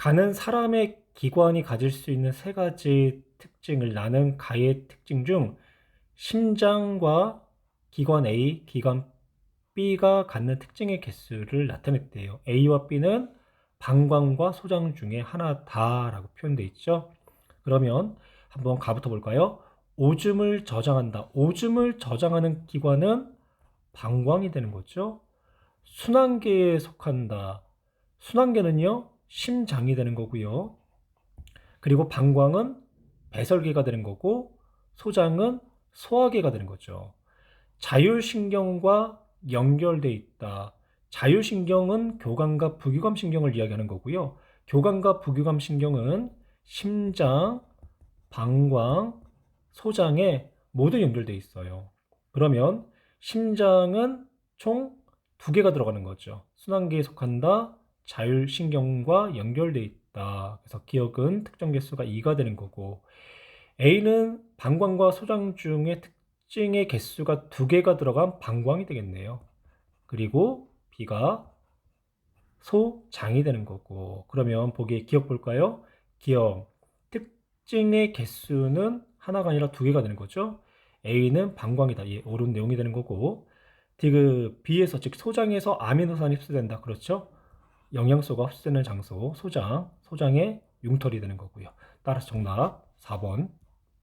가는 사람의 기관이 가질 수 있는 세 가지 특징을 나눈 가의 특징 중 심장과 기관 A, 기관 B가 갖는 특징의 개수를 나타냈대요. A와 B는 방광과 소장 중에 하나다라고 표현되어 있죠. 그러면 한번 가부터 볼까요? 오줌을 저장한다. 오줌을 저장하는 기관은 방광이 되는 거죠. 순환계에 속한다. 순환계는요, 심장이 되는 거고요. 그리고 방광은 배설계가 되는 거고, 소장은 소화계가 되는 거죠. 자율신경과 연결돼 있다. 자율신경은 교감과 부교감 신경을 이야기하는 거고요. 교감과 부교감 신경은 심장, 방광, 소장에 모두 연결돼 있어요. 그러면 심장은 총 두 개가 들어가는 거죠. 순환계에 속한다. 자율신경과 연결돼 있다. 그래서 기억은 특정 개수가 2가 되는 거고 A는 방광과 소장 중에 특징의 개수가 두 개가 들어간 방광이 되겠네요. 그리고 B가 소장이 되는 거고 그러면 보기에 기억 볼까요? 기억 특징의 개수는 하나가 아니라 두 개가 되는 거죠. A는 방광이다. 예, 옳은 내용이 되는 거고 디귿 B에서 즉 소장에서 아미노산이 흡수된다. 그렇죠? 영양소가 흡수되는 장소 소장, 소장의 융털이 되는 거고요. 따라서 정답 4번